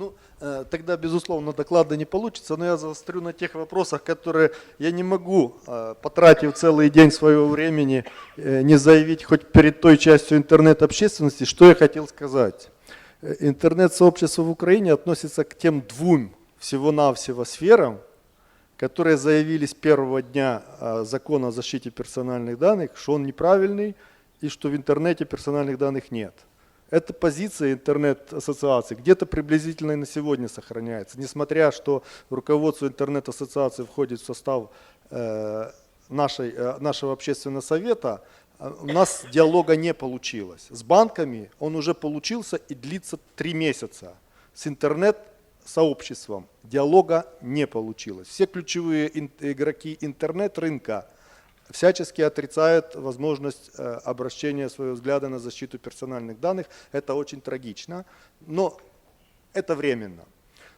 Ну, э, тогда, безусловно, доклада не получится, но я заострю на тех вопросах, которые я не могу, э, потратив целый день своего времени, э, не заявить хоть перед той частью интернет-общественности, что я хотел сказать. Интернет-сообщество в Украине относится к тем двум всего-навсего сферам, которые заявили с первого дня закона о защите персональных данных, что он неправильный и что в интернете персональных данных нет. Эта позиция интернет-ассоциации где-то приблизительно и на сегодня сохраняется, несмотря что руководство интернет-ассоциации входит в состав э, нашей, э, нашего общественного совета, э, у нас диалога не получилось. С банками он уже получился и длится три месяца. С интернет-сообществом диалога не получилось. Все ключевые игроки интернет-рынка всячески отрицают возможность э, обращения своего взгляда на защиту персональных данных. Это очень трагично, но это временно.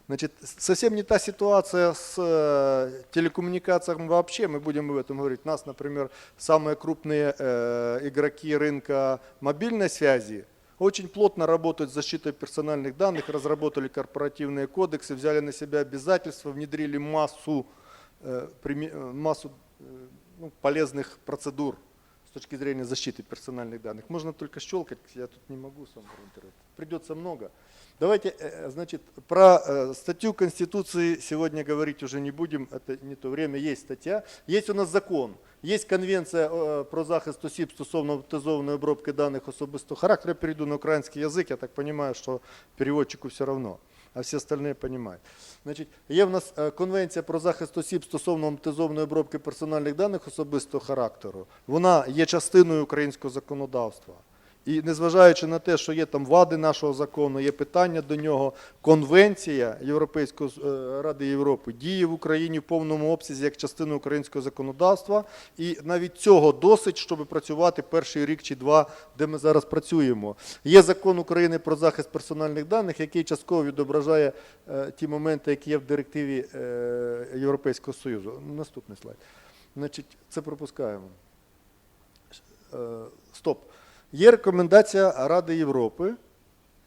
Значит, совсем не та ситуация с э, телекоммуникациями вообще, мы будем об этом говорить. Нас, например, самые крупные э, игроки рынка мобильной связи очень плотно работают с защитой персональных данных, разработали корпоративные кодексы, взяли на себя обязательства, внедрили массу, массу ну, полезных процедур с точки зрения защиты персональных данных. Можно только щелкать, я тут не могу сам про интернет. Придется много. Давайте, э, значит, про э, статью Конституции сегодня говорить уже не будем, это не то время, есть стаття. Есть у нас закон, є конвенція е, про захист осіб стосовно автоматизованої обробки даних особистого характеру. Я перейду на український язик, я так розумію, що переводчику все одно, А всі остальні розуміють. Значить, є в нас е, конвенція про захист осіб стосовно амортизованої обробки персональних даних особистого характеру. Вона є частиною українського законодавства. І незважаючи на те, що є там вади нашого закону, є питання до нього, конвенція Європейської е, Ради Європи діє в Україні в повному обсязі як частина українського законодавства. І навіть цього досить, щоб працювати перший рік чи два, де ми зараз працюємо. Є закон України про захист персональних даних, який частково відображає е, ті моменти, які є в директиві е, Європейського Союзу. Наступний слайд. Значить, це пропускаємо. Стоп. Є рекомендація Ради Європи,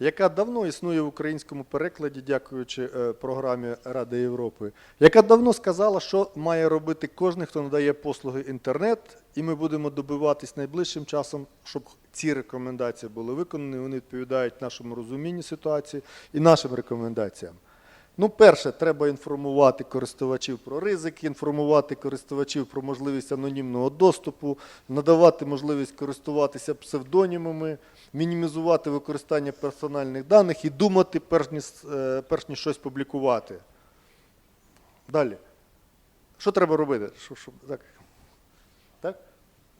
яка давно існує в українському перекладі, дякуючи е, програмі Ради Європи, яка давно сказала, що має робити кожен, хто надає послуги інтернет, і ми будемо добиватись найближчим часом, щоб ці рекомендації були виконані. Вони відповідають нашому розумінню ситуації і нашим рекомендаціям. Ну, перше, треба інформувати користувачів про ризики, інформувати користувачів про можливість анонімного доступу, надавати можливість користуватися псевдонімами, мінімізувати використання персональних даних і думати, перш ніж, е, перш ніж щось публікувати. Далі. Що треба робити? Що, що, так. так?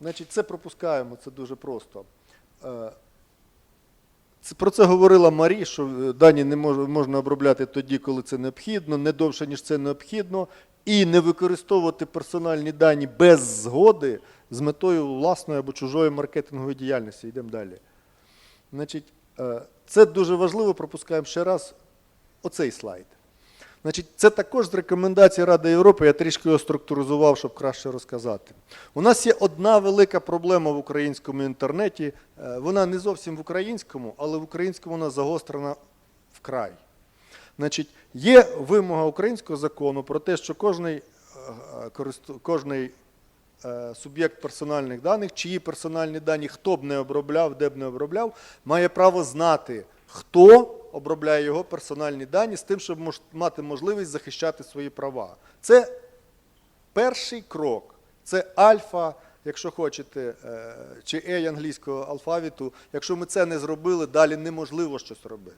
Значить, це пропускаємо, це дуже просто. Про це говорила Марі, що е, дані не можна обробляти тоді, коли це необхідно, не довше, ніж це необхідно, і не використовувати персональні дані без згоди з метою власної або чужої маркетингової діяльності. Йдемо далі. Значить, е, це дуже важливо, пропускаємо ще раз оцей слайд. Значить, це також з рекомендацій Ради Європи, я трішки його структуризував, щоб краще розказати. У нас є одна велика проблема в українському інтернеті. Е, Вона не зовсім в українському, але в українському вона загострена вкрай. Значить, є вимога українського закону про те, що кожний, е, кожний е, суб'єкт персональних даних, чиї персональні дані хто б не обробляв, де б не обробляв, має право знати, хто обробляє його персональні дані з тим, щоб мати можливість захищати свої права. Це перший крок. Це альфа, якщо хочете, е, чи ей англійського алфавіту. Якщо ми це не зробили, далі неможливо щось робити.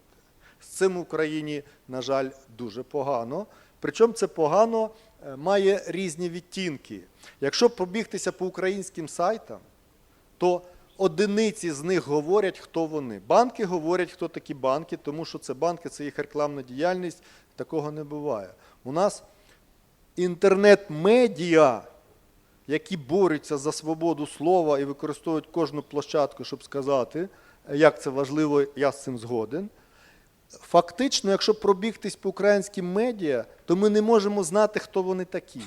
З цим в Україні, на жаль, дуже погано. Причому це погано е, має різні відтінки. Якщо побігтися по українським сайтам, то одиниці з них говорять, хто вони. Банки говорять, хто такі банки, тому що це банки, це їх рекламна діяльність. Такого не буває. У нас інтернет-медіа, які борються за свободу слова і використовують кожну площадку, щоб сказати, як це важливо, я з цим згоден. Фактично, якщо пробігтись по українським медіа, то ми не можемо знати, хто вони такі.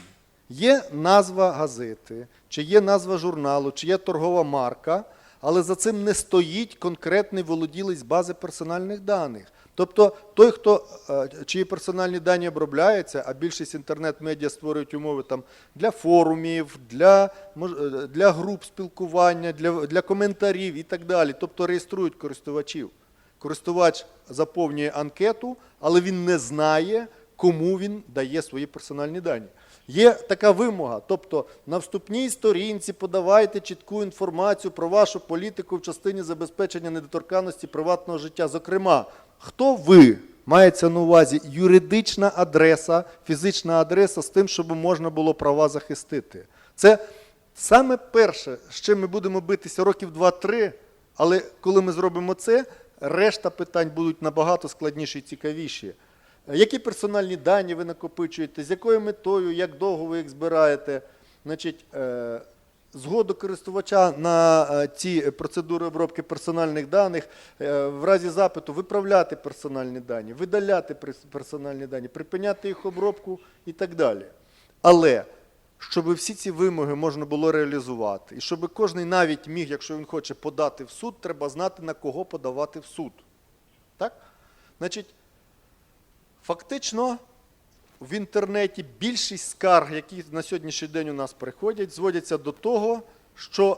Є назва газети, чи є назва журналу, чи є торгова марка, але за цим не стоїть конкретний володілець бази персональних даних. Тобто той, хто е, чиї персональні дані обробляються, а більшість інтернет-медіа створюють умови там для форумів, для, е, для груп спілкування, для, для коментарів і так далі. Тобто реєструють користувачів. Користувач заповнює анкету, але він не знає, кому він дає свої персональні дані. Є така вимога, тобто на вступній сторінці подавайте чітку інформацію про вашу політику в частині забезпечення недоторканності приватного життя. Зокрема, хто ви? Мається на увазі юридична адреса, фізична адреса з тим, щоб можна було права захистити. Це саме перше, з чим ми будемо битися років 2-3, але коли ми зробимо це, решта питань будуть набагато складніші і цікавіші. Е, Які персональні дані ви накопичуєте, з якою метою, як довго ви їх збираєте? Значить, е, згоду користувача на е, ці процедури обробки персональних даних, в разі запиту виправляти персональні дані, видаляти персональні дані, припиняти їх обробку і так далі. Але щоб всі ці вимоги можна було реалізувати, і щоб кожен навіть міг, якщо він хоче подати в суд, треба знати, на кого подавати в суд. Так? Значить, фактично в інтернеті більшість скарг, які на сьогоднішній день у нас приходять, зводяться до того, що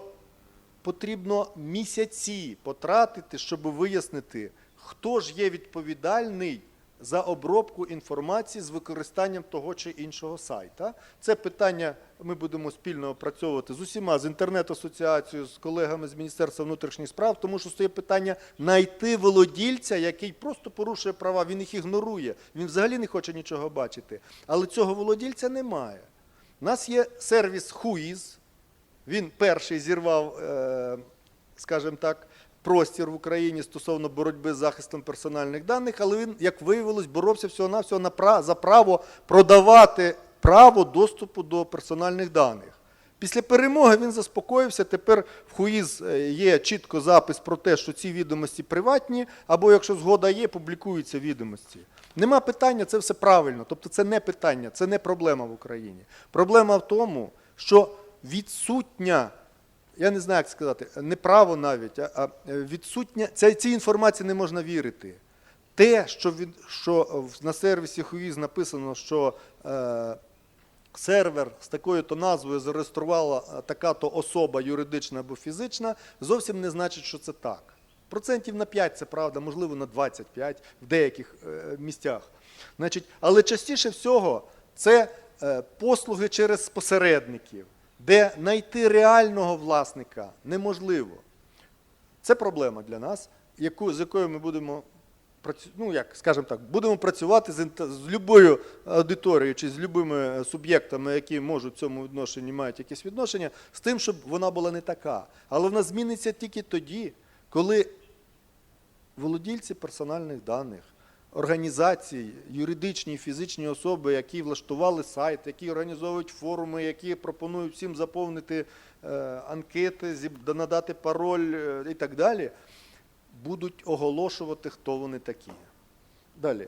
потрібно місяці потратити, щоб вияснити, хто ж є відповідальний за обробку інформації з використанням того чи іншого сайта. Це питання ми будемо спільно опрацьовувати з усіма, з інтернет-асоціацією, з колегами з Міністерства внутрішніх справ, тому що стоїть питання знайти володільця, який просто порушує права, він їх ігнорує, він взагалі не хоче нічого бачити. Але цього володільця немає. У нас є сервіс Whois, він перший зірвав, е, скажімо так, простір в Україні стосовно боротьби з захистом персональних даних, але він, як виявилось, боровся всього-навсього за право продавати право доступу до персональних даних. Після перемоги він заспокоївся. Тепер в ХУІЗ е, є чітко запис про те, що ці відомості приватні, або якщо згода є, публікуються відомості. Нема питання, це все правильно. Тобто це не питання, це не проблема в Україні. Проблема в тому, що відсутня, я не знаю, як сказати, не право навіть, а відсутня, ця, цій інформації не можна вірити. Те, що, від, що на сервісі ХУІЗ написано, що е, сервер з такою-то назвою зареєструвала е, така-то особа юридична або фізична, зовсім не значить, що це так. Процентів на 5 це правда, можливо, на 25 в деяких е, місцях. Значить, але частіше всього це е, послуги через посередників, де знайти реального власника неможливо. Це проблема для нас, яку, з якою ми будемо ну, як, скажімо так, будемо працювати з, з любою аудиторією чи з любими суб'єктами, які можуть в цьому відношенні мають якесь відношення, з тим, щоб вона була не така. Але вона зміниться тільки тоді, коли володільці персональних даних, організації, юридичні і фізичні особи, які влаштували сайт, які організовують форуми, які пропонують всім заповнити е, анкети, надати пароль е, і так далі, будуть оголошувати, хто вони такі. Далі.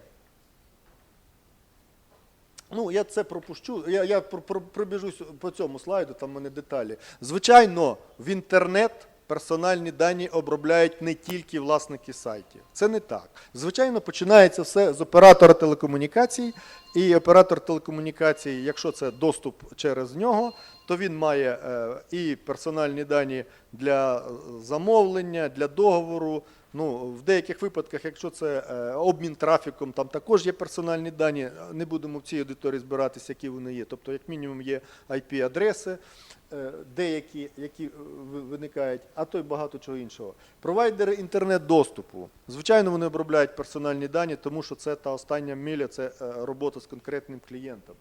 Ну, я це пропущу. Я, я про- про- пробіжусь по цьому слайду, там в мене деталі. Звичайно, в інтернет персональні дані обробляють не тільки власники сайтів. Це не так. Звичайно, починається все з оператора телекомунікацій, і оператор телекомунікацій, якщо це доступ через нього, то він має е, і персональні дані для замовлення, для договору. Ну, в деяких випадках, якщо це е, обмін трафіком, там також є персональні дані. Не будемо в цій аудиторії збиратися, які вони є. Тобто, як мінімум, є IP-адреси, деякі, які е, виникають, а то й багато чого іншого. Провайдери інтернет-доступу. Звичайно, вони обробляють персональні дані, тому що це та остання миля, це е, робота з конкретним клієнтом.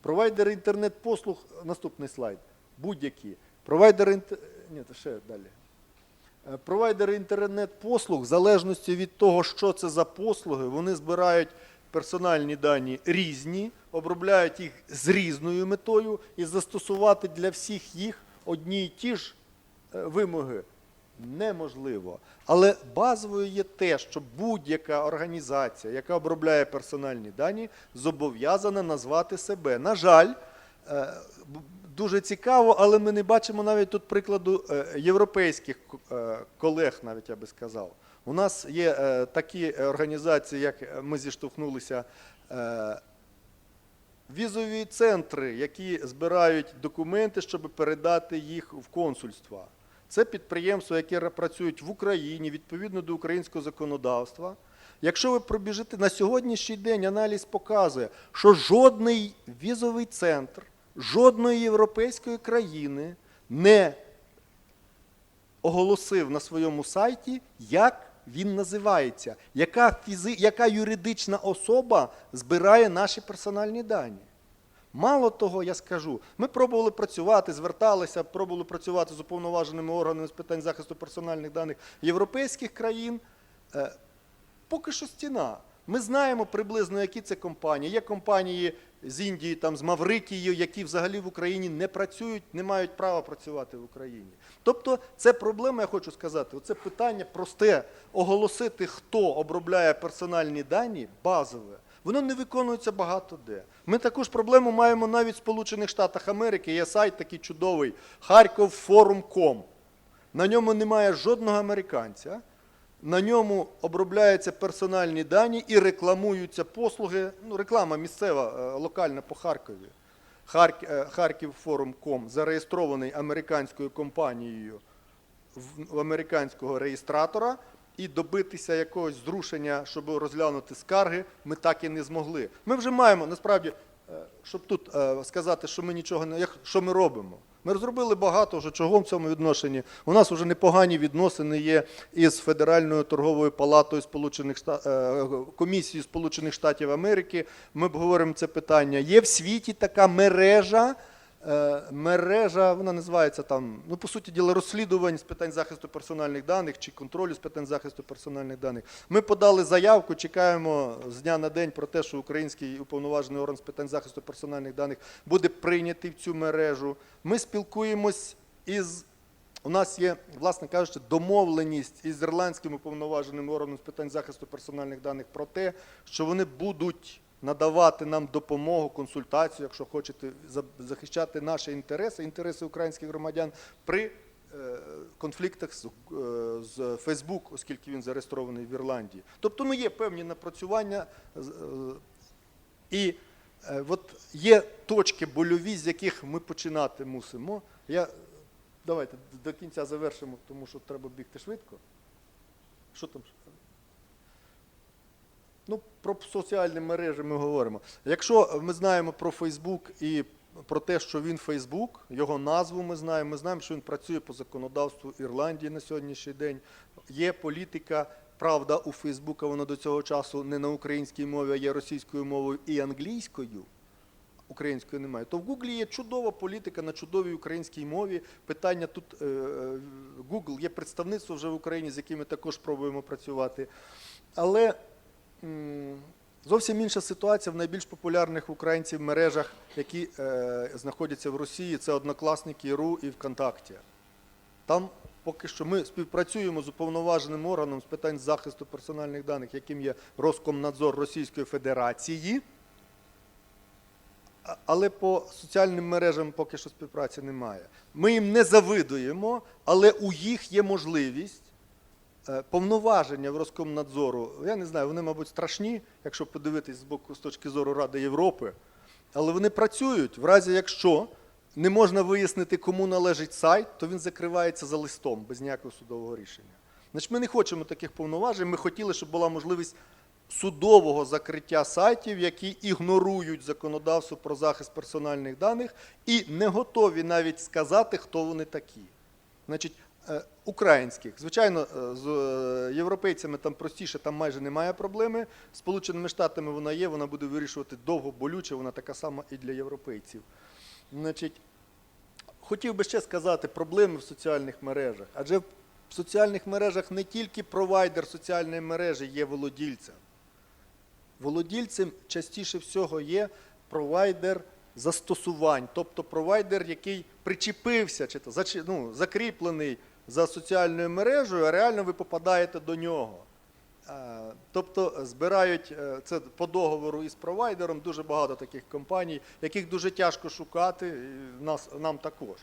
Провайдери інтернет-послуг, наступний слайд, будь-які. Провайдери інter... Ні, ще далі. Е, Провайдери інтернет-послуг, в залежності від того, що це за послуги, вони збирають персональні дані різні, обробляють їх з різною метою і застосувати для всіх їх одні й ті ж е, вимоги неможливо. Але базовою є те, що будь-яка організація, яка обробляє персональні дані, зобов'язана назвати себе. На жаль, е, дуже цікаво, але ми не бачимо навіть тут прикладу е, європейських колег, навіть я би сказав. У нас є е, такі організації, як ми зіштовхнулися. е, Візові центри, які збирають документи, щоб передати їх в консульства. Це підприємства, які працюють в Україні відповідно до українського законодавства. Якщо ви пробіжите на сьогоднішній день, аналіз показує, що жодний візовий центр жодної європейської країни не оголосив на своєму сайті, як він називається, яка, фізи, яка юридична особа збирає наші персональні дані. Мало того, я скажу, ми пробували працювати, зверталися, пробували працювати з уповноваженими органами з питань захисту персональних даних європейських країн. Е, Поки що стіна. Ми знаємо приблизно, які це компанії. Є компанії з Індії, там, з Маврикією, які взагалі в Україні не працюють, не мають права працювати в Україні. Тобто це проблема, я хочу сказати, це питання просте оголосити, хто обробляє персональні дані, базове. Воно не виконується багато де. Ми таку ж проблему маємо навіть в Сполучених Штатах Америки. Є сайт такий чудовий HarkovForum.com. На ньому немає жодного американця. На ньому обробляються персональні дані і рекламуються послуги. Ну, реклама місцева, е, локальна по Харкові. Харк- е, зареєстрований американською компанією в, американського реєстратора, і добитися якогось зрушення, щоб розглянути скарги, ми так і не змогли. Ми вже маємо насправді, е, щоб тут сказати, що ми нічого не що ми робимо. Ми розробили багато вже чого в цьому відношенні. У нас вже непогані відносини є із Федеральною торговою палатою Сполучених е, комісією Сполучених Штатів Америки. Ми обговоримо це питання. Є в світі така мережа. Е, Мережа, вона називається там, ну по суті діла, розслідувань з питань захисту персональних даних чи контролю з питань захисту персональних даних. Ми подали заявку, чекаємо з дня на день про те, що український уповноважений орган з питань захисту персональних даних буде прийнятий в цю мережу. Ми спілкуємось із. У нас є, власне кажучи, домовленість із ірландським уповноваженим органом з питань захисту персональних даних про те, що вони будуть надавати нам допомогу, консультацію, якщо хочете захищати наші інтереси, інтереси українських громадян при е, конфліктах з, Facebook, оскільки він зареєстрований в Ірландії. Тобто, ну є певні напрацювання. е, і е, от є точки больові, з яких ми починати мусимо. Я, давайте до кінця завершимо, тому що треба бігти швидко. Що там? Ну, про соціальні мережі ми говоримо. Якщо ми знаємо про Фейсбук і про те, що він Фейсбук, його назву ми знаємо, ми знаємо, що він працює по законодавству Ірландії на сьогоднішній день. Є політика, правда, у Фейсбука вона до цього часу не на українській мові, а є російською мовою і англійською. Української немає, то в Гуглі є чудова політика на чудовій українській мові. Питання тут е, е, Google є представництво вже в Україні, з якими також пробуємо працювати. Але зовсім інша ситуація в найбільш популярних українців мережах, які е, знаходяться в Росії. Це однокласники РУ і ВКонтакті. Там поки що ми співпрацюємо з уповноваженим органом з питань захисту персональних даних, яким є Роскомнадзор Російської Федерації. Але по соціальним мережам поки що співпраці немає. Ми їм не завидуємо, але у їх є можливість повноваження в Роскомнадзору. Я не знаю, вони, мабуть, страшні, якщо подивитись з боку з точки зору Ради Європи. Але вони працюють. В разі, якщо не можна вияснити, кому належить сайт, то він закривається за листом без ніякого судового рішення. Значить, ми не хочемо таких повноважень. Ми хотіли, щоб була можливість судового закриття сайтів, які ігнорують законодавство про захист персональних даних і не готові навіть сказати, хто вони такі. Значить, е, українських. Звичайно, е, з е, європейцями там простіше, там майже немає проблеми. Сполученими Штатами вона є, вона буде вирішувати довго, болюче, вона така сама і для європейців. Значить, хотів би ще сказати проблеми в соціальних мережах. Адже в соціальних мережах не тільки провайдер соціальної мережі є володільцем. Володільцем частіше всього є провайдер застосувань, тобто провайдер, який причепився, чи то, ну, закріплений за соціальною мережею, а реально ви попадаєте до нього. Е, Тобто збирають е, це по договору із провайдером дуже багато таких компаній, яких дуже тяжко шукати, нас, нам також.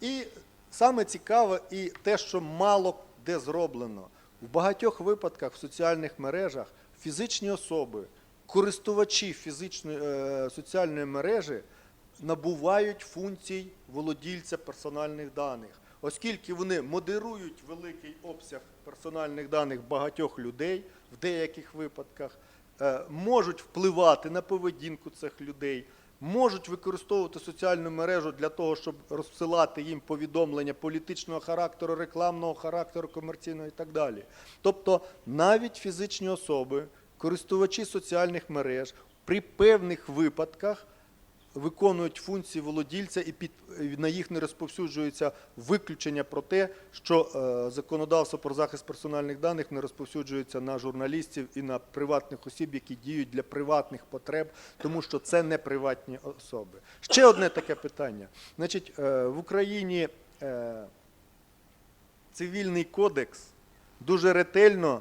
І саме цікаве і те, що мало де зроблено. В багатьох випадках в соціальних мережах фізичні особи, користувачі фізичної е, соціальної мережі набувають функцій володільця персональних даних, оскільки вони модерують великий обсяг персональних даних багатьох людей в деяких випадках, е, можуть впливати на поведінку цих людей, можуть використовувати соціальну мережу для того, щоб розсилати їм повідомлення політичного характеру, рекламного характеру, комерційного і так далі. Тобто навіть фізичні особи, користувачі соціальних мереж при певних випадках виконують функції володільця і під, на їх не розповсюджується виключення про те, що е, законодавство про захист персональних даних не розповсюджується на журналістів і на приватних осіб, які діють для приватних потреб, тому що це не приватні особи. Ще одне таке питання. Значить, е, в Україні е, цивільний кодекс дуже ретельно,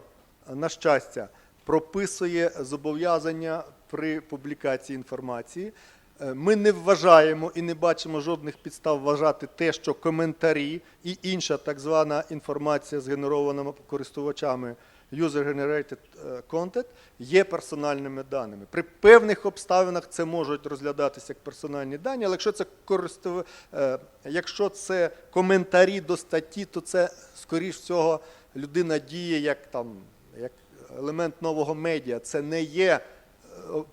на щастя, прописує зобов'язання при публікації інформації. Е, Ми не вважаємо і не бачимо жодних підстав вважати те, що коментарі і інша так звана інформація, згенерована користувачами user-generated е, content, є персональними даними. При певних обставинах це можуть розглядатися як персональні дані, але якщо це користув... е, якщо це коментарі до статті, то це скоріш всього людина діє як там як елемент нового медіа. Це не є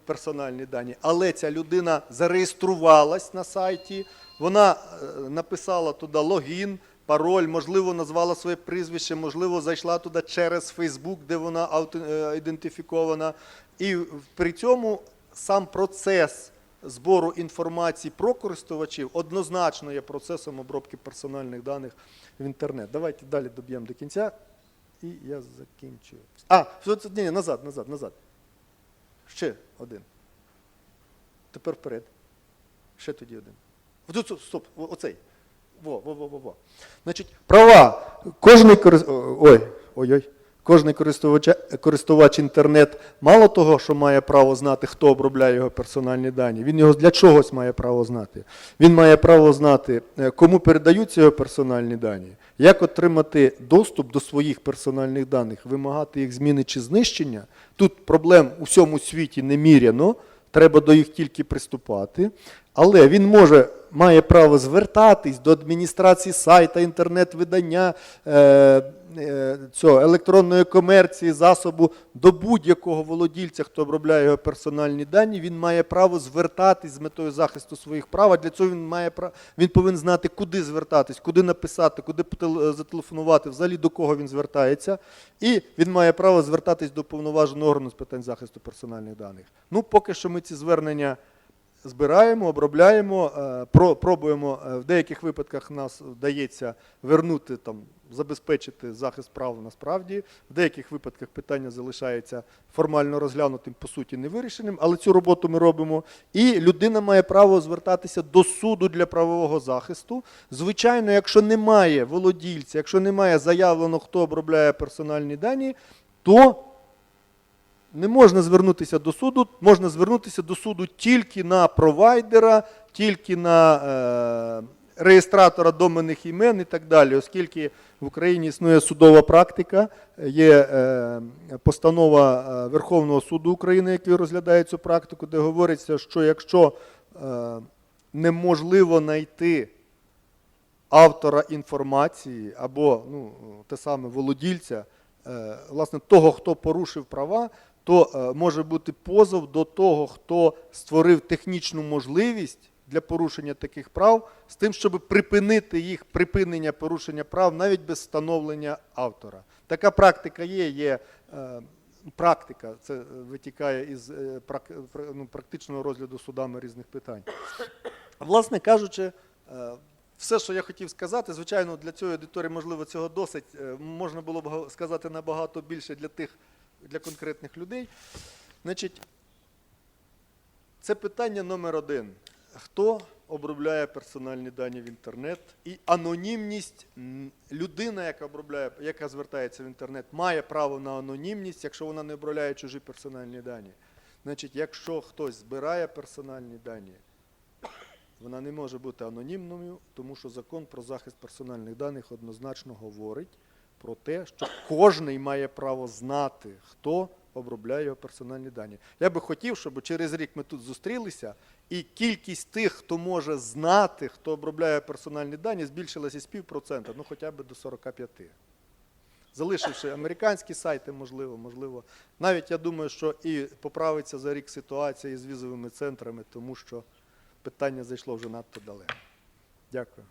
персональні дані, але ця людина зареєструвалась на сайті, вона е, написала туди логін, пароль, можливо, назвала своє прізвище, можливо, зайшла туди через Фейсбук, де вона е, ідентифікована. І при цьому сам процес збору інформації про користувачів однозначно є процесом обробки персональних даних в інтернет. Давайте далі доб'ємо до кінця. І я закінчу. А, ні, назад, назад, назад. Ще один. Тепер вперед. Ще тоді один. Тут, стоп, оцей. Во, во, во, во, во. Значить, права. Кожний корис... Ой, ой-ой. Кожний користувач, користувач інтернет мало того, що має право знати, хто обробляє його персональні дані. Він його для чогось має право знати. Він має право знати, е, кому передаються його персональні дані, як отримати доступ до своїх персональних даних, вимагати їх зміни чи знищення. Тут проблем у всьому світі неміряно, треба до їх тільки приступати. Але він може, має право звертатись до адміністрації сайта, інтернет-видання, е, цього, електронної комерції, засобу, до будь-якого володільця, хто обробляє його персональні дані, він має право звертатись з метою захисту своїх прав. А для цього він має право, він повинен знати, куди звертатись, куди написати, куди потел- зателефонувати, взагалі до кого він звертається. І він має право звертатись до повноваженого органу з питань захисту персональних даних. Ну, поки що ми ці звернення збираємо, обробляємо, е, пробуємо. е, В деяких випадках нас вдається вернути там, забезпечити захист прав насправді. В деяких випадках питання залишається формально розглянутим, по суті, невирішеним, але цю роботу ми робимо. І людина має право звертатися до суду для правового захисту. Звичайно, якщо немає володільця, якщо немає заявлено, хто обробляє персональні дані, то не можна звернутися до суду, можна звернутися до суду тільки на провайдера, тільки на е, реєстратора доменних імен і так далі, оскільки в Україні існує судова практика, є е, постанова е, Верховного суду України, який розглядає цю практику, де говориться, що якщо е, неможливо знайти автора інформації або ну, те саме володільця, власне, того, хто порушив права, то може бути позов до того, хто створив технічну можливість для порушення таких прав, з тим, щоб припинити їх припинення порушення прав навіть без встановлення автора. Така практика є, є е, практика, це е, витікає із е, ну, практичного розгляду судами різних питань. Власне кажучи, все, що я хотів сказати, звичайно, для цієї аудиторії, можливо, цього досить. Можна було б сказати набагато більше для тих, для конкретних людей. Значить, це питання номер один. Хто обробляє персональні дані в інтернет, і анонімність людина, яка обробляє, яка звертається в інтернет, має право на анонімність, якщо вона не обробляє чужі персональні дані. Значить, якщо хтось збирає персональні дані, вона не може бути анонімною, тому що закон про захист персональних даних однозначно говорить про те, що кожний має право знати, хто обробляє його персональні дані. Я би хотів, щоб через рік ми тут зустрілися, і кількість тих, хто може знати, хто обробляє персональні дані, збільшилася з півпроцента, ну хоча б до 45. Залишивши американські сайти, можливо, можливо. Навіть я думаю, що і поправиться за рік ситуація із візовими центрами, тому що питання зайшло вже надто далеко. Дякую.